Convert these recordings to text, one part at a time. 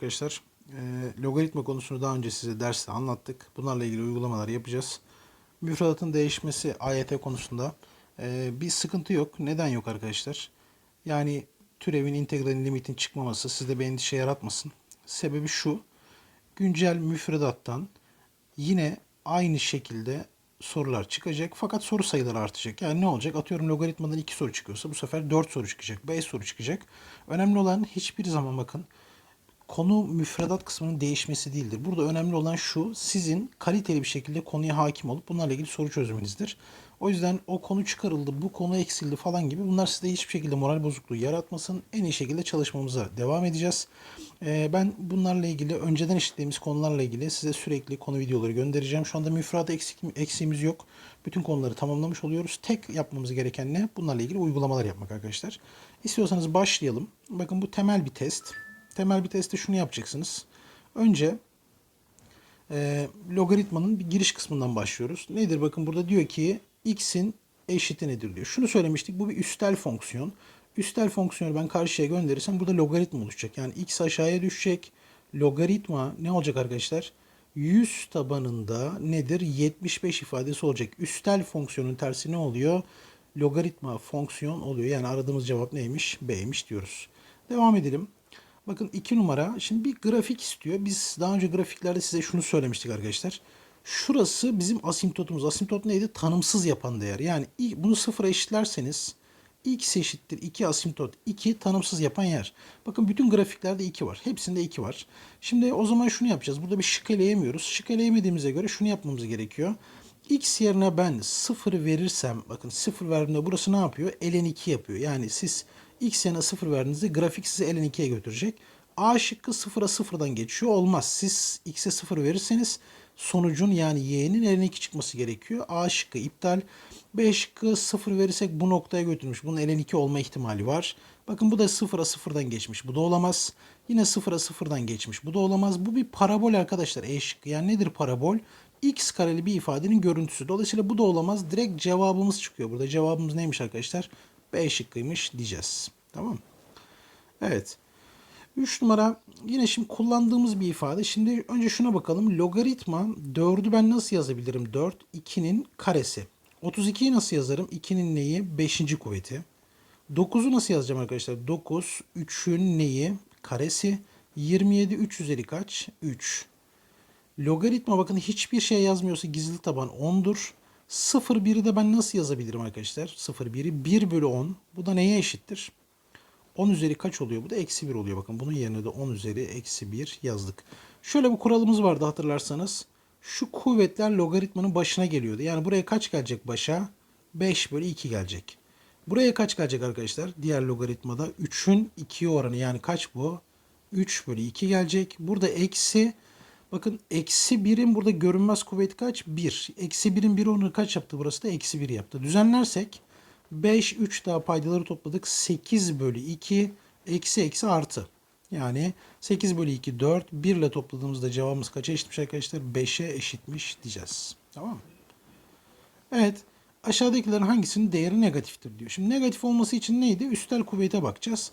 Arkadaşlar e, logaritma konusunu daha önce size derste anlattık. Bunlarla ilgili uygulamalar yapacağız. Müfredatın değişmesi AYT konusunda e, bir sıkıntı yok. Neden yok arkadaşlar? Yani türevin, integralin, limitin çıkmaması sizde bir endişe yaratmasın. Sebebi şu. Güncel müfredattan yine aynı şekilde sorular çıkacak. Fakat soru sayıları artacak. Yani ne olacak? Atıyorum logaritmadan 2 soru çıkıyorsa bu sefer 4 soru çıkacak. 5 soru çıkacak. Önemli olan hiçbir zaman bakın konu müfredat kısmının değişmesi değildir. Burada önemli olan şu, sizin kaliteli bir şekilde konuya hakim olup bunlarla ilgili soru çözmenizdir. O yüzden o konu çıkarıldı, bu konu eksildi falan gibi bunlar size hiçbir şekilde moral bozukluğu yaratmasın. En iyi şekilde çalışmamıza devam edeceğiz. Ee, ben bunlarla ilgili önceden işlediğimiz konularla ilgili size sürekli konu videoları göndereceğim. Şu anda müfredat eksik, eksiğimiz yok. Bütün konuları tamamlamış oluyoruz. Tek yapmamız gereken ne? Bunlarla ilgili uygulamalar yapmak arkadaşlar. İstiyorsanız başlayalım. Bakın bu temel bir test. Temel bir testte şunu yapacaksınız. Önce e, logaritmanın bir giriş kısmından başlıyoruz. Nedir? Bakın burada diyor ki x'in eşiti nedir diyor. Şunu söylemiştik. Bu bir üstel fonksiyon. Üstel fonksiyonu ben karşıya gönderirsem burada logaritma oluşacak. Yani x aşağıya düşecek. Logaritma ne olacak arkadaşlar? 100 tabanında nedir? 75 ifadesi olacak. Üstel fonksiyonun tersi ne oluyor? Logaritma fonksiyon oluyor. Yani aradığımız cevap neymiş? B'ymiş diyoruz. Devam edelim. Bakın 2 numara. Şimdi bir grafik istiyor. Biz daha önce grafiklerde size şunu söylemiştik arkadaşlar. Şurası bizim asimtotumuz. Asimtot neydi? Tanımsız yapan değer. Yani bunu sıfıra eşitlerseniz x eşittir 2 asimtot 2 tanımsız yapan yer. Bakın bütün grafiklerde 2 var. Hepsinde 2 var. Şimdi o zaman şunu yapacağız. Burada bir şık eleyemiyoruz. Şık eleyemediğimize göre şunu yapmamız gerekiyor. x yerine ben 0 verirsem bakın 0 verdiğimde burası ne yapıyor? Ln 2 yapıyor. Yani siz x yerine 0 verdiğinizde grafik sizi ln 2'ye götürecek. A şıkkı 0'a 0'dan geçiyor. Olmaz. Siz x'e 0 verirseniz sonucun yani y'nin ln 2 çıkması gerekiyor. A şıkkı iptal. B şıkkı 0 verirsek bu noktaya götürmüş. Bunun ln 2 olma ihtimali var. Bakın bu da 0'a 0'dan geçmiş. Bu da olamaz. Yine 0'a 0'dan geçmiş. Bu da olamaz. Bu bir parabol arkadaşlar. E şıkkı. Yani nedir parabol? x kareli bir ifadenin görüntüsü. Dolayısıyla bu da olamaz. Direkt cevabımız çıkıyor. Burada cevabımız neymiş arkadaşlar? B şıkkıymış diyeceğiz. Tamam Evet. 3 numara yine şimdi kullandığımız bir ifade. Şimdi önce şuna bakalım. Logaritma 4'ü ben nasıl yazabilirim? 4 2'nin karesi. 32'yi nasıl yazarım? 2'nin neyi? 5. kuvveti. 9'u nasıl yazacağım arkadaşlar? 9 3'ün neyi? Karesi. 27 3 üzeri kaç? 3. Logaritma bakın hiçbir şey yazmıyorsa gizli taban 10'dur. 0 1'i de ben nasıl yazabilirim arkadaşlar? 0 1'i 1 bölü 10. Bu da neye eşittir? 10 üzeri kaç oluyor? Bu da eksi 1 oluyor. Bakın bunun yerine de 10 üzeri eksi 1 yazdık. Şöyle bir kuralımız vardı hatırlarsanız. Şu kuvvetler logaritmanın başına geliyordu. Yani buraya kaç gelecek başa? 5 bölü 2 gelecek. Buraya kaç gelecek arkadaşlar? Diğer logaritmada 3'ün 2'ye oranı yani kaç bu? 3 bölü 2 gelecek. Burada eksi Bakın eksi 1'in burada görünmez kuvveti kaç? 1. Eksi 1'in 1 onu kaç yaptı? Burası da eksi 1 yaptı. Düzenlersek 5, 3 daha paydaları topladık. 8 bölü 2 eksi eksi artı. Yani 8 bölü 2 4. 1 ile topladığımızda cevabımız kaça eşitmiş arkadaşlar? 5'e eşitmiş diyeceğiz. Tamam mı? Evet. Aşağıdakilerin hangisinin değeri negatiftir diyor. Şimdi negatif olması için neydi? Üstel kuvvete bakacağız.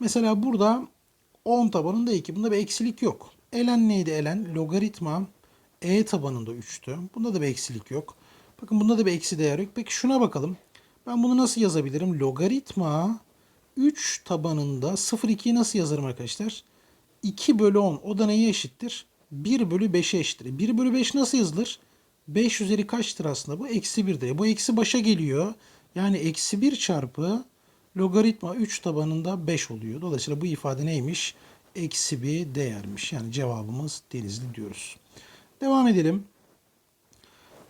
Mesela burada 10 tabanında 2. Bunda bir eksilik yok. Elen neydi elen? Logaritma e tabanında 3'tü. Bunda da bir eksilik yok. Bakın bunda da bir eksi değer yok. Peki şuna bakalım. Ben bunu nasıl yazabilirim? Logaritma 3 tabanında 0,2'yi nasıl yazarım arkadaşlar? 2 bölü 10. O da neye eşittir? 1 bölü 5'e eşittir. 1 bölü 5 nasıl yazılır? 5 üzeri kaçtır aslında? Bu eksi 1'de. Bu eksi başa geliyor. Yani eksi 1 çarpı logaritma 3 tabanında 5 oluyor. Dolayısıyla bu ifade neymiş? Eksi bir değermiş. Yani cevabımız denizli diyoruz. Devam edelim.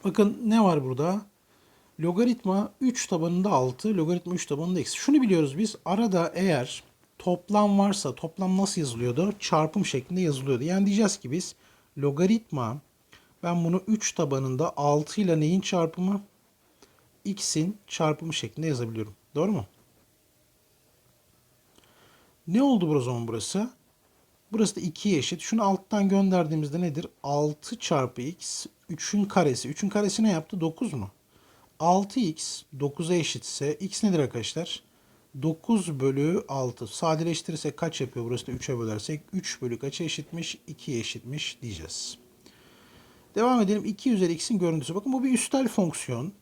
Bakın ne var burada? Logaritma 3 tabanında 6, logaritma 3 tabanında eksi. Şunu biliyoruz biz. Arada eğer toplam varsa toplam nasıl yazılıyordu? Çarpım şeklinde yazılıyordu. Yani diyeceğiz ki biz logaritma ben bunu 3 tabanında 6 ile neyin çarpımı? X'in çarpımı şeklinde yazabiliyorum. Doğru mu? Ne oldu o zaman burası? Burası da 2'ye eşit. Şunu alttan gönderdiğimizde nedir? 6 çarpı x 3'ün karesi. 3'ün karesi ne yaptı? 9 mu? 6x 9'a eşitse x nedir arkadaşlar? 9 bölü 6. Sadeleştirirsek kaç yapıyor? Burası da 3'e bölersek 3 bölü kaça eşitmiş? 2'ye eşitmiş diyeceğiz. Devam edelim. 2 üzeri x'in görüntüsü. Bakın bu bir üstel fonksiyon.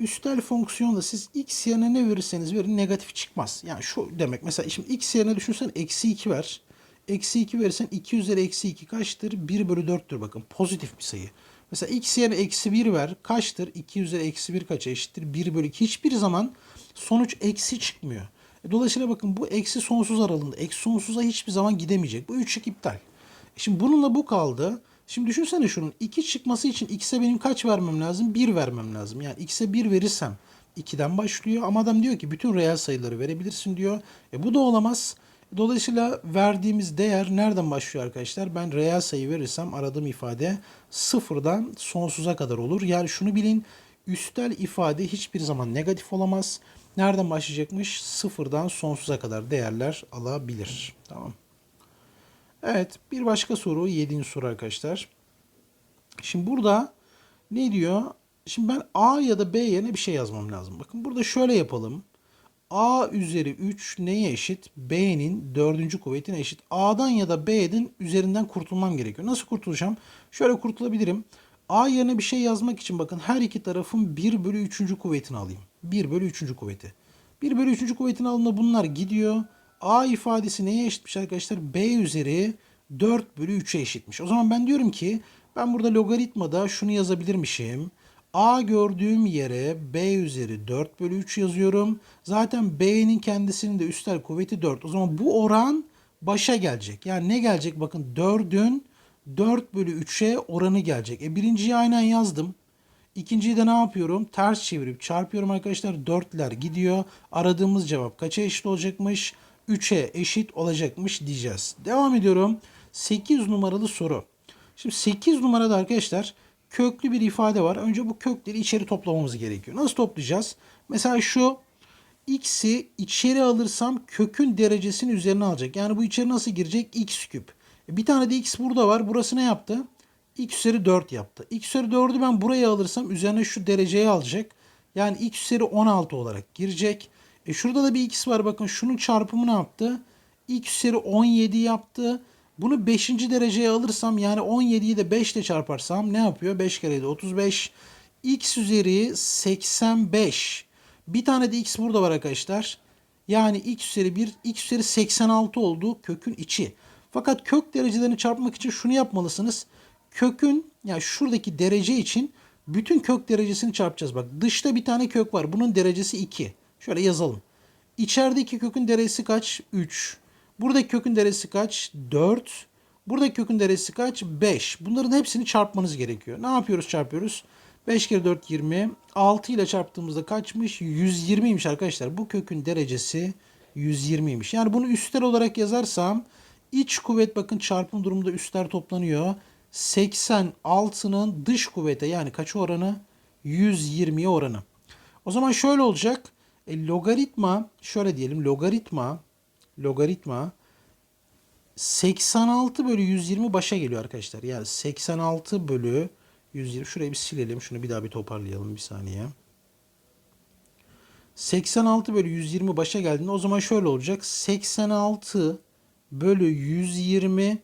Üstel fonksiyonda siz x yerine ne verirseniz verin negatif çıkmaz. Yani şu demek. Mesela şimdi x yerine düşünsen eksi 2 ver. Eksi 2 verirsen 2 üzeri eksi 2 kaçtır? 1 bölü 4'tür bakın. Pozitif bir sayı. Mesela x yerine eksi 1 ver. Kaçtır? 2 üzeri eksi 1 kaça eşittir? 1 bölü 2. Hiçbir zaman sonuç eksi çıkmıyor. E, Dolayısıyla bakın bu eksi sonsuz aralığında. Eksi sonsuza hiçbir zaman gidemeyecek. Bu üçlük iptal. E, Şimdi bununla bu kaldı. Şimdi düşünsene şunun 2 çıkması için x'e benim kaç vermem lazım? 1 vermem lazım. Yani x'e 1 verirsem 2'den başlıyor. Ama adam diyor ki bütün reel sayıları verebilirsin diyor. E bu da olamaz. Dolayısıyla verdiğimiz değer nereden başlıyor arkadaşlar? Ben reel sayı verirsem aradığım ifade sıfırdan sonsuza kadar olur. Yani şunu bilin üstel ifade hiçbir zaman negatif olamaz. Nereden başlayacakmış? Sıfırdan sonsuza kadar değerler alabilir. Tamam. Evet bir başka soru. Yedinci soru arkadaşlar. Şimdi burada ne diyor? Şimdi ben A ya da B yerine bir şey yazmam lazım. Bakın burada şöyle yapalım. A üzeri 3 neye eşit? B'nin dördüncü kuvvetine eşit. A'dan ya da B'den üzerinden kurtulmam gerekiyor. Nasıl kurtulacağım? Şöyle kurtulabilirim. A yerine bir şey yazmak için bakın her iki tarafın 1 bölü 3. kuvvetini alayım. 1 bölü 3. kuvveti. 1 bölü 3. kuvvetini alındığında bunlar gidiyor. A ifadesi neye eşitmiş arkadaşlar? B üzeri 4 bölü 3'e eşitmiş. O zaman ben diyorum ki ben burada logaritmada şunu yazabilirmişim. A gördüğüm yere B üzeri 4 bölü 3 yazıyorum. Zaten B'nin kendisinin de üstel kuvveti 4. O zaman bu oran başa gelecek. Yani ne gelecek? Bakın 4'ün 4 bölü 3'e oranı gelecek. E birinciyi aynen yazdım. İkinciyi de ne yapıyorum? Ters çevirip çarpıyorum arkadaşlar. 4'ler gidiyor. Aradığımız cevap kaça eşit olacakmış? 3'e eşit olacakmış diyeceğiz. Devam ediyorum. 8 numaralı soru. Şimdi 8 numarada arkadaşlar köklü bir ifade var. Önce bu kökleri içeri toplamamız gerekiyor. Nasıl toplayacağız? Mesela şu x'i içeri alırsam kökün derecesinin üzerine alacak. Yani bu içeri nasıl girecek? x küp. E bir tane de x burada var. Burası ne yaptı? x üzeri 4 yaptı. x üzeri 4'ü ben buraya alırsam üzerine şu dereceyi alacak. Yani x üzeri 16 olarak girecek. E şurada da bir x var. Bakın şunun çarpımı ne yaptı? x üzeri 17 yaptı. Bunu 5. dereceye alırsam yani 17'yi de 5 ile çarparsam ne yapıyor? 5 kere 7 35. x üzeri 85. Bir tane de x burada var arkadaşlar. Yani x üzeri 1, x üzeri 86 oldu kökün içi. Fakat kök derecelerini çarpmak için şunu yapmalısınız. Kökün yani şuradaki derece için bütün kök derecesini çarpacağız. Bak dışta bir tane kök var. Bunun derecesi 2. Şöyle yazalım. İçerideki kökün derecesi kaç? 3. Buradaki kökün derecesi kaç? 4. Buradaki kökün derecesi kaç? 5. Bunların hepsini çarpmanız gerekiyor. Ne yapıyoruz çarpıyoruz? 5 kere 4 20. 6 ile çarptığımızda kaçmış? 120'ymiş arkadaşlar. Bu kökün derecesi 120'ymiş. Yani bunu üstel olarak yazarsam iç kuvvet bakın çarpım durumunda üstler toplanıyor. 86'nın dış kuvvete yani kaç oranı? 120'ye oranı. O zaman şöyle olacak. E, logaritma şöyle diyelim logaritma logaritma 86 bölü 120 başa geliyor arkadaşlar. Yani 86 bölü 120. Şurayı bir silelim. Şunu bir daha bir toparlayalım bir saniye. 86 bölü 120 başa geldiğinde o zaman şöyle olacak. 86 bölü 120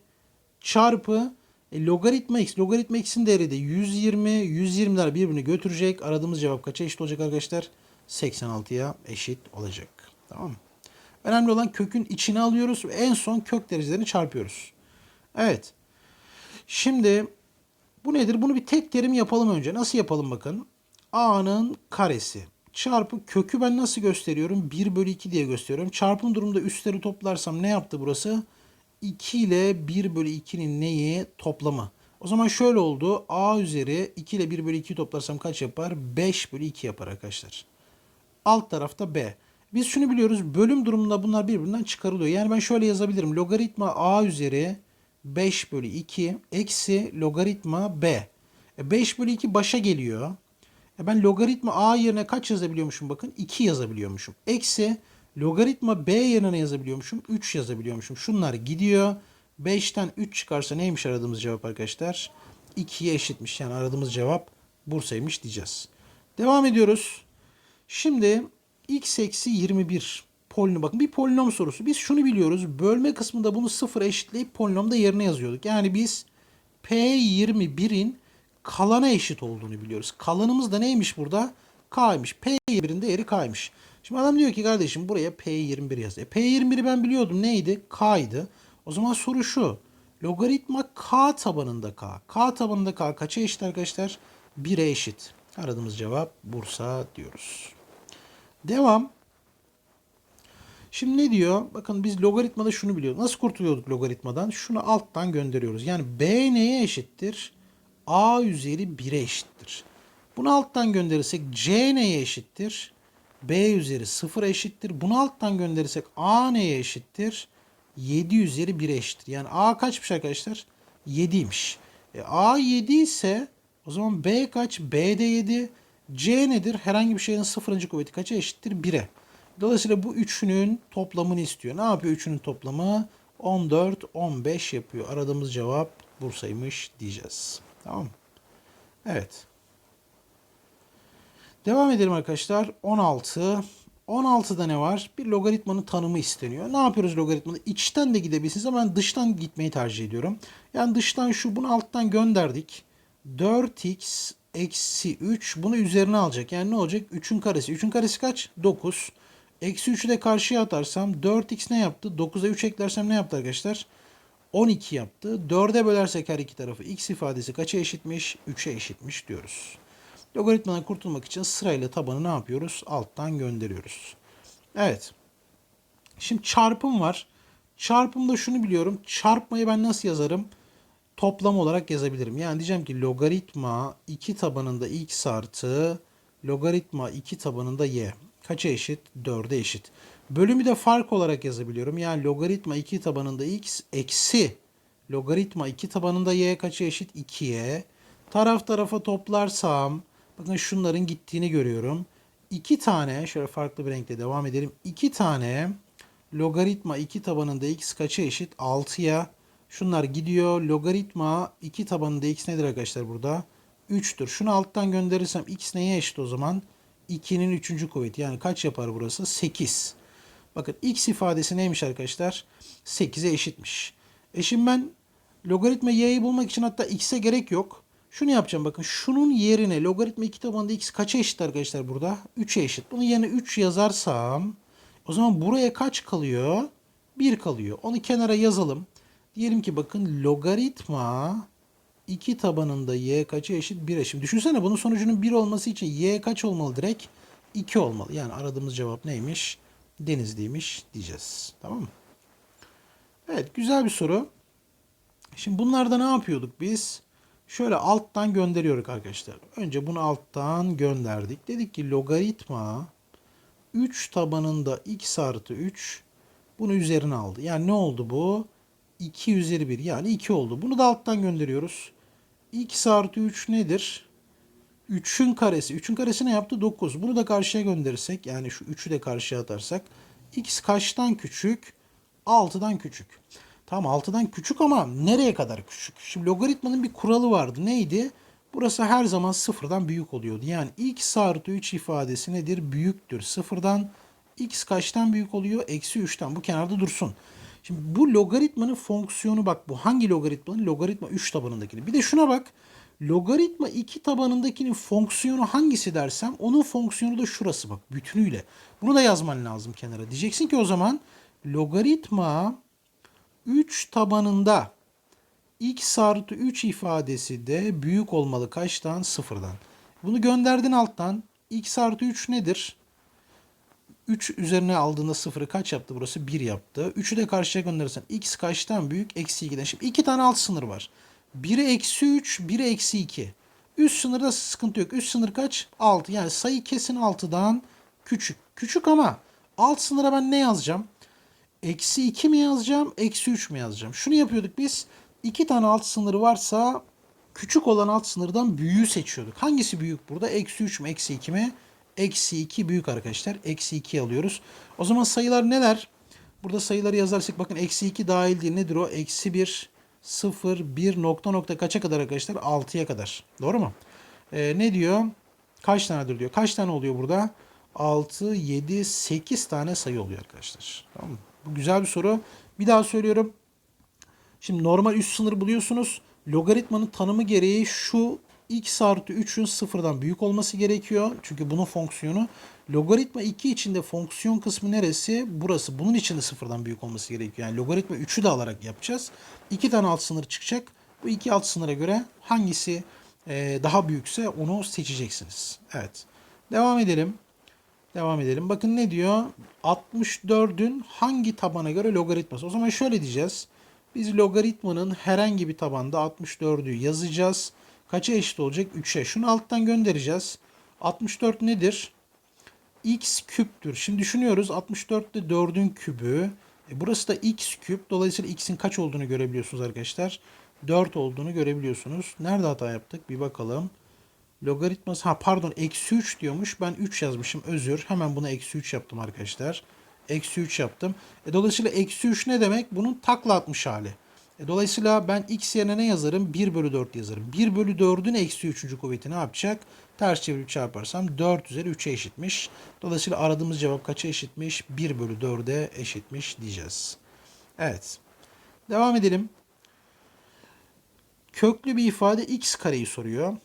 çarpı e, logaritma x. Logaritma x'in değeri de 120. 120'ler birbirini götürecek. Aradığımız cevap kaça eşit olacak arkadaşlar? 86'ya eşit olacak. Tamam mı? Önemli olan kökün içine alıyoruz ve en son kök derecelerini çarpıyoruz. Evet. Şimdi bu nedir? Bunu bir tek terim yapalım önce. Nasıl yapalım bakın. A'nın karesi çarpı kökü ben nasıl gösteriyorum? 1 bölü 2 diye gösteriyorum. Çarpım durumunda üstleri toplarsam ne yaptı burası? 2 ile 1 bölü 2'nin neyi? Toplamı. O zaman şöyle oldu. A üzeri 2 ile 1 bölü 2'yi toplarsam kaç yapar? 5 bölü 2 yapar arkadaşlar. Alt tarafta B. Biz şunu biliyoruz. Bölüm durumunda bunlar birbirinden çıkarılıyor. Yani ben şöyle yazabilirim. Logaritma A üzeri 5 bölü 2 eksi logaritma B. E 5 bölü 2 başa geliyor. E ben logaritma A yerine kaç yazabiliyormuşum bakın? 2 yazabiliyormuşum. Eksi logaritma B yerine yazabiliyormuşum? 3 yazabiliyormuşum. Şunlar gidiyor. 5'ten 3 çıkarsa neymiş aradığımız cevap arkadaşlar? 2'ye eşitmiş. Yani aradığımız cevap Bursa'ymış diyeceğiz. Devam ediyoruz. Şimdi x eksi 21 polinom. Bakın bir polinom sorusu. Biz şunu biliyoruz. Bölme kısmında bunu sıfır eşitleyip polinomda yerine yazıyorduk. Yani biz P21'in kalana eşit olduğunu biliyoruz. Kalanımız da neymiş burada? K'ymış. P21'in değeri K'ymış. Şimdi adam diyor ki kardeşim buraya P21 yaz. E, P21'i ben biliyordum. Neydi? K'ydı. O zaman soru şu. Logaritma K tabanında K. K tabanında K kaça eşit arkadaşlar? 1'e eşit. Aradığımız cevap Bursa diyoruz. Devam. Şimdi ne diyor? Bakın biz logaritmada şunu biliyoruz. Nasıl kurtuluyorduk logaritmadan? Şunu alttan gönderiyoruz. Yani B neye eşittir? A üzeri 1'e eşittir. Bunu alttan gönderirsek C neye eşittir? B üzeri 0 eşittir. Bunu alttan gönderirsek A neye eşittir? 7 üzeri 1'e eşittir. Yani A kaçmış arkadaşlar? 7'ymiş. E, A 7 ise o zaman B kaç? B de 7. C nedir? Herhangi bir şeyin sıfırıncı kuvveti kaça eşittir? 1'e. Dolayısıyla bu üçünün toplamını istiyor. Ne yapıyor üçünün toplamı? 14, 15 yapıyor. Aradığımız cevap Bursa'ymış diyeceğiz. Tamam mı? Evet. Devam edelim arkadaşlar. 16. 16'da ne var? Bir logaritmanın tanımı isteniyor. Ne yapıyoruz logaritmada? İçten de gidebilirsiniz ama ben dıştan gitmeyi tercih ediyorum. Yani dıştan şu bunu alttan gönderdik. 4x eksi 3 bunu üzerine alacak. Yani ne olacak? 3'ün karesi. 3'ün karesi kaç? 9. Eksi 3'ü de karşıya atarsam 4x ne yaptı? 9'a 3 eklersem ne yaptı arkadaşlar? 12 yaptı. 4'e bölersek her iki tarafı x ifadesi kaça eşitmiş? 3'e eşitmiş diyoruz. Logaritmadan kurtulmak için sırayla tabanı ne yapıyoruz? Alttan gönderiyoruz. Evet. Şimdi çarpım var. Çarpımda şunu biliyorum. Çarpmayı ben nasıl yazarım? Toplam olarak yazabilirim. Yani diyeceğim ki logaritma 2 tabanında x artı logaritma 2 tabanında y. Kaça eşit? 4'e eşit. Bölümü de fark olarak yazabiliyorum. Yani logaritma 2 tabanında x eksi logaritma 2 tabanında y kaça eşit? 2'ye. Taraf tarafa toplarsam bakın şunların gittiğini görüyorum. 2 tane şöyle farklı bir renkle devam edelim. 2 tane logaritma 2 tabanında x kaça eşit? 6'ya. Şunlar gidiyor. Logaritma 2 tabanında x nedir arkadaşlar burada? 3'tür. Şunu alttan gönderirsem x neye eşit o zaman? 2'nin 3. kuvveti. Yani kaç yapar burası? 8. Bakın x ifadesi neymiş arkadaşlar? 8'e eşitmiş. E şimdi ben logaritma y'yi bulmak için hatta x'e gerek yok. Şunu yapacağım bakın. Şunun yerine logaritma 2 tabanında x kaça eşit arkadaşlar burada? 3'e eşit. Bunun yerine 3 yazarsam o zaman buraya kaç kalıyor? 1 kalıyor. Onu kenara yazalım. Diyelim ki bakın logaritma 2 tabanında y kaça eşit? 1'e. Şimdi düşünsene bunun sonucunun 1 olması için y kaç olmalı direkt? 2 olmalı. Yani aradığımız cevap neymiş? Denizliymiş diyeceğiz. Tamam mı? Evet güzel bir soru. Şimdi bunlarda ne yapıyorduk biz? Şöyle alttan gönderiyorduk arkadaşlar. Önce bunu alttan gönderdik. Dedik ki logaritma 3 tabanında x artı 3 bunu üzerine aldı. Yani ne oldu bu? 2 üzeri 1 yani 2 oldu. Bunu da alttan gönderiyoruz. x artı 3 nedir? 3'ün karesi. 3'ün karesi ne yaptı? 9. Bunu da karşıya gönderirsek yani şu 3'ü de karşıya atarsak x kaçtan küçük? 6'dan küçük. Tamam 6'dan küçük ama nereye kadar küçük? Şimdi logaritmanın bir kuralı vardı. Neydi? Burası her zaman sıfırdan büyük oluyordu. Yani x artı 3 ifadesi nedir? Büyüktür sıfırdan. x kaçtan büyük oluyor? Eksi 3'ten. Bu kenarda dursun. Şimdi bu logaritmanın fonksiyonu bak bu hangi logaritmanın? Logaritma 3 tabanındakini. Bir de şuna bak. Logaritma 2 tabanındakinin fonksiyonu hangisi dersem onun fonksiyonu da şurası bak bütünüyle. Bunu da yazman lazım kenara. Diyeceksin ki o zaman logaritma 3 tabanında x artı 3 ifadesi de büyük olmalı kaçtan? Sıfırdan. Bunu gönderdin alttan. x artı 3 nedir? 3 üzerine aldığında sıfırı kaç yaptı burası? 1 yaptı. 3'ü de karşıya gönderirsen x kaçtan büyük? Eksi 2'den. Şimdi 2 tane alt sınır var. Biri eksi 3, biri eksi 2. Üst sınırda sıkıntı yok. Üst sınır kaç? 6. Yani sayı kesin 6'dan küçük. Küçük ama alt sınıra ben ne yazacağım? Eksi 2 mi yazacağım? Eksi 3 mü yazacağım? Şunu yapıyorduk biz. 2 tane alt sınırı varsa küçük olan alt sınırdan büyüğü seçiyorduk. Hangisi büyük burada? Eksi 3 mü? Eksi 2 mi? Eksi 2 büyük arkadaşlar. Eksi 2 alıyoruz. O zaman sayılar neler? Burada sayıları yazarsak bakın eksi 2 dahil değil. Nedir o? Eksi 1, 0, 1 nokta nokta kaça kadar arkadaşlar? 6'ya kadar. Doğru mu? Ee, ne diyor? Kaç tanedir diyor. Kaç tane oluyor burada? 6, 7, 8 tane sayı oluyor arkadaşlar. Tamam mı? Bu güzel bir soru. Bir daha söylüyorum. Şimdi normal üst sınır buluyorsunuz. Logaritmanın tanımı gereği şu x artı 3'ün sıfırdan büyük olması gerekiyor. Çünkü bunun fonksiyonu. Logaritma 2 içinde fonksiyon kısmı neresi? Burası. Bunun içinde sıfırdan büyük olması gerekiyor. Yani logaritma 3'ü de alarak yapacağız. 2 tane alt sınır çıkacak. Bu iki alt sınıra göre hangisi e, daha büyükse onu seçeceksiniz. Evet. Devam edelim. Devam edelim. Bakın ne diyor? 64'ün hangi tabana göre logaritması? O zaman şöyle diyeceğiz. Biz logaritmanın herhangi bir tabanda 64'ü yazacağız. Kaça eşit olacak? 3'e. Şunu alttan göndereceğiz. 64 nedir? x küptür. Şimdi düşünüyoruz 64 de 4'ün kübü. E burası da x küp. Dolayısıyla x'in kaç olduğunu görebiliyorsunuz arkadaşlar. 4 olduğunu görebiliyorsunuz. Nerede hata yaptık? Bir bakalım. Logaritması ha pardon eksi 3 diyormuş. Ben 3 yazmışım özür. Hemen buna eksi 3 yaptım arkadaşlar. Eksi 3 yaptım. E, dolayısıyla eksi 3 ne demek? Bunun takla atmış hali. E, dolayısıyla ben x yerine ne yazarım? 1 bölü 4 yazarım. 1 bölü 4'ün eksi 3. kuvveti ne yapacak? Ters çevirip çarparsam 4 üzeri 3'e eşitmiş. Dolayısıyla aradığımız cevap kaça eşitmiş? 1 bölü 4'e eşitmiş diyeceğiz. Evet. Devam edelim. Köklü bir ifade x kareyi soruyor.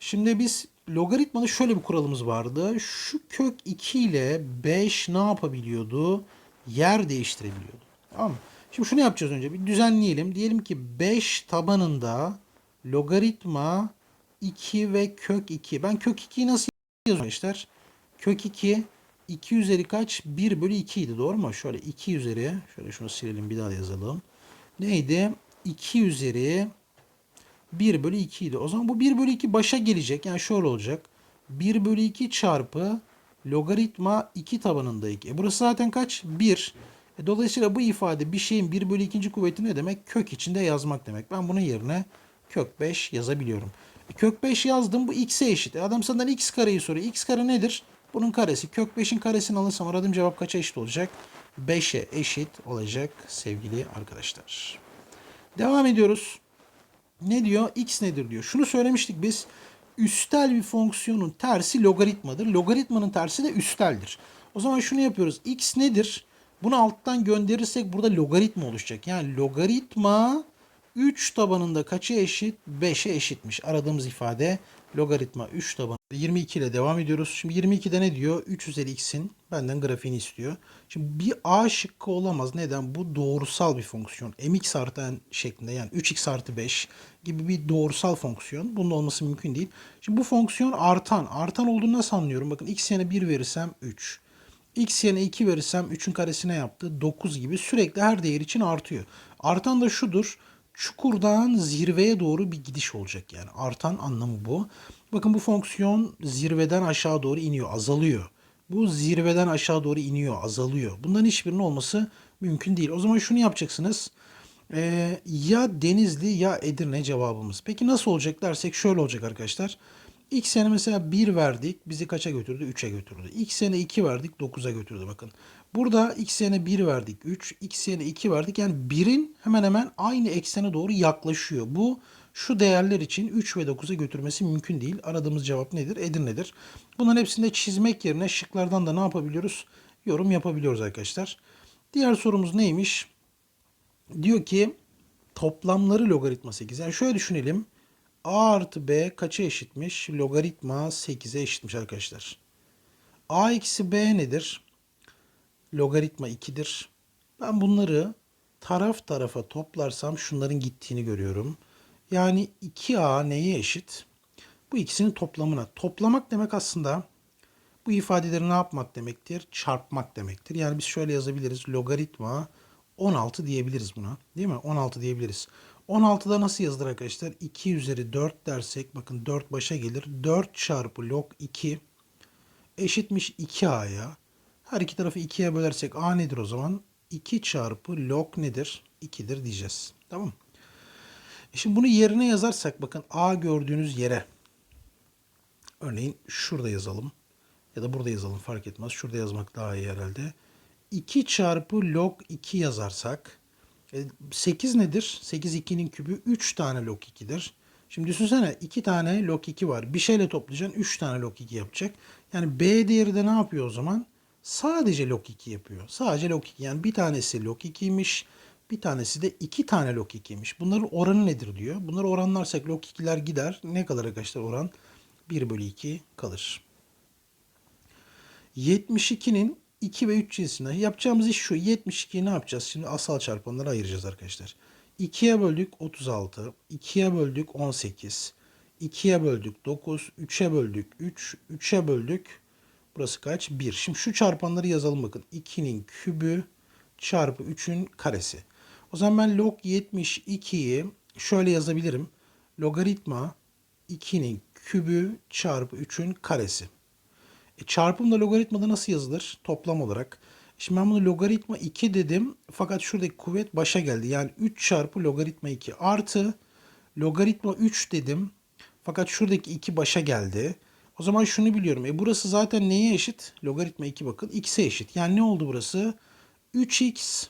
Şimdi biz logaritmanın şöyle bir kuralımız vardı. Şu kök 2 ile 5 ne yapabiliyordu? Yer değiştirebiliyordu. Tamam mı? Şimdi şunu yapacağız önce. Bir düzenleyelim. Diyelim ki 5 tabanında logaritma 2 ve kök 2. Ben kök 2'yi nasıl yazıyorum arkadaşlar? Kök 2 2 üzeri kaç? 1 bölü 2 idi doğru mu? Şöyle 2 üzeri şöyle şunu silelim bir daha yazalım. Neydi? 2 üzeri 1 bölü 2 idi. O zaman bu 1 bölü 2 başa gelecek. Yani şöyle olacak. 1 bölü 2 çarpı logaritma 2 tabanında 2. E burası zaten kaç? 1. E dolayısıyla bu ifade bir şeyin 1 bölü 2. kuvveti ne demek? Kök içinde yazmak demek. Ben bunun yerine kök 5 yazabiliyorum. E kök 5 yazdım bu x'e eşit. E adam senden x kareyi soruyor. x kare nedir? Bunun karesi. Kök 5'in karesini alırsam aradığım cevap kaça eşit olacak? 5'e eşit olacak sevgili arkadaşlar. Devam ediyoruz. Ne diyor? X nedir diyor. Şunu söylemiştik biz. Üstel bir fonksiyonun tersi logaritmadır. Logaritmanın tersi de üsteldir. O zaman şunu yapıyoruz. X nedir? Bunu alttan gönderirsek burada logaritma oluşacak. Yani logaritma 3 tabanında kaça eşit? 5'e eşitmiş. Aradığımız ifade logaritma 3 tabanında. 22 ile devam ediyoruz. Şimdi 22'de ne diyor? 3 üzeri x'in benden grafiğini istiyor. Şimdi bir a şıkkı olamaz. Neden? Bu doğrusal bir fonksiyon. mx artı n şeklinde yani 3x artı 5 gibi bir doğrusal fonksiyon. Bunun olması mümkün değil. Şimdi bu fonksiyon artan. Artan olduğunu nasıl anlıyorum? Bakın x yerine 1 verirsem 3. x yerine 2 verirsem 3'ün karesine yaptı. 9 gibi sürekli her değer için artıyor. Artan da şudur çukurdan zirveye doğru bir gidiş olacak yani. Artan anlamı bu. Bakın bu fonksiyon zirveden aşağı doğru iniyor, azalıyor. Bu zirveden aşağı doğru iniyor, azalıyor. Bunların hiçbirinin olması mümkün değil. O zaman şunu yapacaksınız. Ee, ya Denizli ya Edirne cevabımız. Peki nasıl olacak dersek şöyle olacak arkadaşlar. X sene mesela 1 verdik. Bizi kaça götürdü? 3'e götürdü. X sene 2 verdik. 9'a götürdü bakın. Burada x yerine 1 verdik 3, x yerine 2 verdik. Yani 1'in hemen hemen aynı eksene doğru yaklaşıyor. Bu şu değerler için 3 ve 9'a götürmesi mümkün değil. Aradığımız cevap nedir? Edirne'dir. Bunların hepsini de çizmek yerine şıklardan da ne yapabiliyoruz? Yorum yapabiliyoruz arkadaşlar. Diğer sorumuz neymiş? Diyor ki toplamları logaritma 8. Yani şöyle düşünelim. A artı B kaça eşitmiş? Logaritma 8'e eşitmiş arkadaşlar. A eksi B nedir? logaritma 2'dir. Ben bunları taraf tarafa toplarsam şunların gittiğini görüyorum. Yani 2a neye eşit? Bu ikisinin toplamına. Toplamak demek aslında bu ifadeleri ne yapmak demektir? Çarpmak demektir. Yani biz şöyle yazabiliriz. Logaritma 16 diyebiliriz buna. Değil mi? 16 diyebiliriz. 16'da nasıl yazılır arkadaşlar? 2 üzeri 4 dersek bakın 4 başa gelir. 4 çarpı log 2 eşitmiş 2a'ya. Her iki tarafı 2'ye bölersek a nedir o zaman? 2 çarpı log nedir? 2'dir diyeceğiz. Tamam e Şimdi bunu yerine yazarsak bakın a gördüğünüz yere örneğin şurada yazalım ya da burada yazalım fark etmez. Şurada yazmak daha iyi herhalde. 2 çarpı log 2 yazarsak 8 e, nedir? 8 2'nin kübü 3 tane log 2'dir. Şimdi düşünsene iki tane log 2 var. Bir şeyle toplayacaksın 3 tane log 2 yapacak. Yani B değeri de ne yapıyor o zaman? Sadece log 2 yapıyor. Sadece log 2. Yani bir tanesi log 2'ymiş. Bir tanesi de iki tane log 2'ymiş. Bunların oranı nedir diyor. Bunları oranlarsak log 2'ler gider. Ne kadar arkadaşlar oran? 1 bölü 2 kalır. 72'nin 2 ve 3 cinsinden yapacağımız iş şu. 72'yi ne yapacağız? Şimdi asal çarpanlara ayıracağız arkadaşlar. 2'ye böldük 36, 2'ye böldük 18, 2'ye böldük 9, 3'e böldük 3, 3'e böldük burası kaç? 1. Şimdi şu çarpanları yazalım bakın. 2'nin kübü çarpı 3'ün karesi. O zaman ben log 72'yi şöyle yazabilirim. Logaritma 2'nin kübü çarpı 3'ün karesi. E, çarpım da logaritmada nasıl yazılır? Toplam olarak. Şimdi ben bunu logaritma 2 dedim. Fakat şuradaki kuvvet başa geldi. Yani 3 çarpı logaritma 2 artı logaritma 3 dedim. Fakat şuradaki 2 başa geldi. O zaman şunu biliyorum. E burası zaten neye eşit? Logaritma 2 bakın. X'e eşit. Yani ne oldu burası? 3x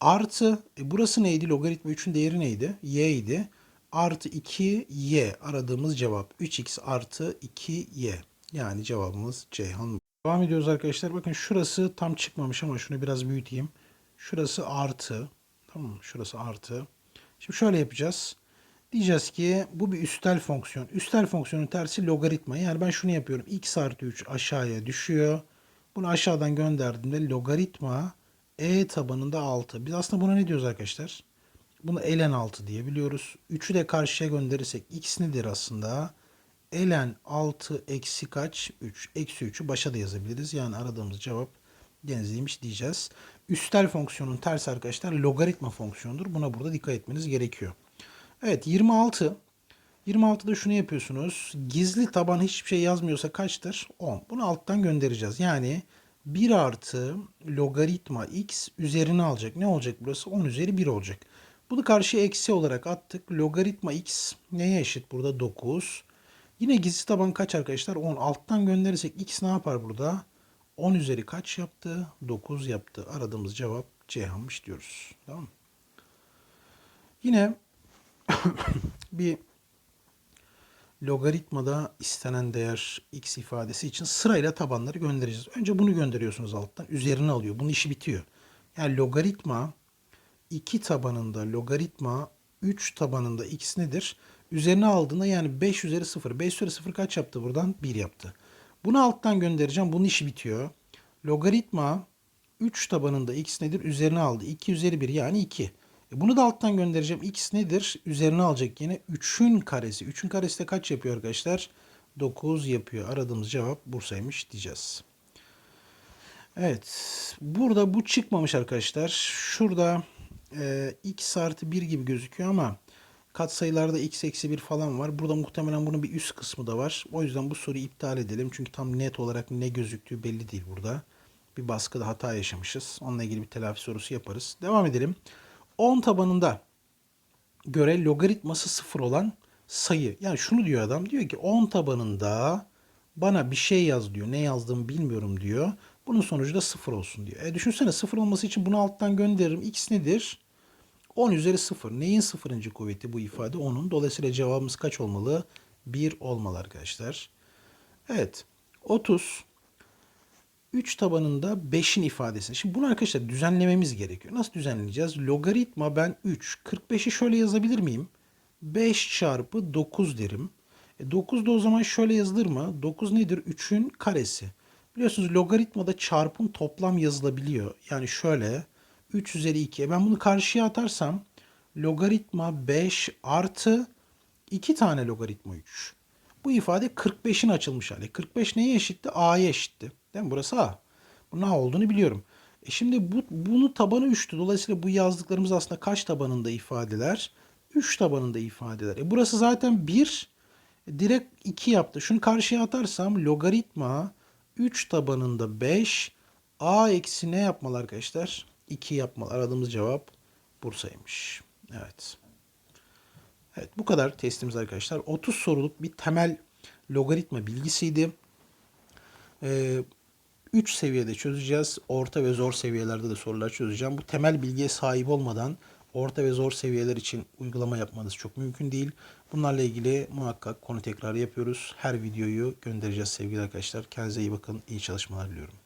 artı e burası neydi? Logaritma 3'ün değeri neydi? Y idi. Artı 2y aradığımız cevap. 3x artı 2y. Yani cevabımız Ceyhan. Devam ediyoruz arkadaşlar. Bakın şurası tam çıkmamış ama şunu biraz büyüteyim. Şurası artı. Tamam mı? Şurası artı. Şimdi şöyle yapacağız. Diyeceğiz ki bu bir üstel fonksiyon. Üstel fonksiyonun tersi logaritma. Yani ben şunu yapıyorum. x artı 3 aşağıya düşüyor. Bunu aşağıdan gönderdiğimde logaritma e tabanında 6. Biz aslında buna ne diyoruz arkadaşlar? Bunu ln 6 diyebiliyoruz. 3'ü de karşıya gönderirsek x nedir aslında? Ln 6 eksi kaç? 3. Eksi 3'ü başa da yazabiliriz. Yani aradığımız cevap denizliymiş diyeceğiz. Üstel fonksiyonun tersi arkadaşlar logaritma fonksiyonudur. Buna burada dikkat etmeniz gerekiyor. Evet 26. 26'da şunu yapıyorsunuz. Gizli taban hiçbir şey yazmıyorsa kaçtır? 10. Bunu alttan göndereceğiz. Yani 1 artı logaritma x üzerine alacak. Ne olacak burası? 10 üzeri 1 olacak. Bunu karşıya eksi olarak attık. Logaritma x neye eşit burada? 9. Yine gizli taban kaç arkadaşlar? 10. Alttan gönderirsek x ne yapar burada? 10 üzeri kaç yaptı? 9 yaptı. Aradığımız cevap Ceyhan'mış diyoruz. Tamam mı? Yine bir logaritmada istenen değer x ifadesi için sırayla tabanları göndereceğiz. Önce bunu gönderiyorsunuz alttan. Üzerine alıyor. Bunun işi bitiyor. Yani logaritma 2 tabanında logaritma 3 tabanında x nedir? Üzerine aldığında yani 5 üzeri 0. 5 üzeri 0 kaç yaptı buradan? 1 yaptı. Bunu alttan göndereceğim. Bunun işi bitiyor. Logaritma 3 tabanında x nedir? Üzerine aldı. 2 üzeri 1 yani 2. E bunu da alttan göndereceğim. X nedir? Üzerine alacak yine 3'ün karesi. 3'ün karesi de kaç yapıyor arkadaşlar? 9 yapıyor. Aradığımız cevap Bursa'ymış diyeceğiz. Evet. Burada bu çıkmamış arkadaşlar. Şurada e, x artı 1 gibi gözüküyor ama katsayılarda x eksi 1 falan var. Burada muhtemelen bunun bir üst kısmı da var. O yüzden bu soruyu iptal edelim. Çünkü tam net olarak ne gözüktüğü belli değil burada. Bir baskıda hata yaşamışız. Onunla ilgili bir telafi sorusu yaparız. Devam edelim. 10 tabanında göre logaritması 0 olan sayı. Yani şunu diyor adam. Diyor ki 10 tabanında bana bir şey yaz diyor. Ne yazdığımı bilmiyorum diyor. Bunun sonucu da 0 olsun diyor. E düşünsene 0 olması için bunu alttan gönderirim. X nedir? 10 üzeri 0. Neyin sıfırıncı kuvveti bu ifade? 10'un. Dolayısıyla cevabımız kaç olmalı? 1 olmalı arkadaşlar. Evet. 30. 3 tabanında 5'in ifadesini. Şimdi bunu arkadaşlar düzenlememiz gerekiyor. Nasıl düzenleyeceğiz? Logaritma ben 3. 45'i şöyle yazabilir miyim? 5 çarpı 9 derim. E 9 da o zaman şöyle yazılır mı? 9 nedir? 3'ün karesi. Biliyorsunuz logaritmada çarpım toplam yazılabiliyor. Yani şöyle 3 üzeri 2. Ben bunu karşıya atarsam logaritma 5 artı 2 tane logaritma 3. Bu ifade 45'in açılmış hali. 45 neye eşitti? A'ya eşitti. Değil mi? Burası A. Bunun A olduğunu biliyorum. E şimdi bu, bunu tabanı 3'tü. Dolayısıyla bu yazdıklarımız aslında kaç tabanında ifadeler? 3 tabanında ifadeler. E burası zaten 1. E direkt 2 yaptı. Şunu karşıya atarsam logaritma 3 tabanında 5 A eksi ne yapmalı arkadaşlar? 2 yapmalı. Aradığımız cevap Bursa'ymış. Evet. Evet bu kadar testimiz arkadaşlar. 30 soruluk bir temel logaritma bilgisiydi. Ee, 3 seviyede çözeceğiz. Orta ve zor seviyelerde de sorular çözeceğim. Bu temel bilgiye sahip olmadan orta ve zor seviyeler için uygulama yapmanız çok mümkün değil. Bunlarla ilgili muhakkak konu tekrarı yapıyoruz. Her videoyu göndereceğiz sevgili arkadaşlar. Kendinize iyi bakın. İyi çalışmalar diliyorum.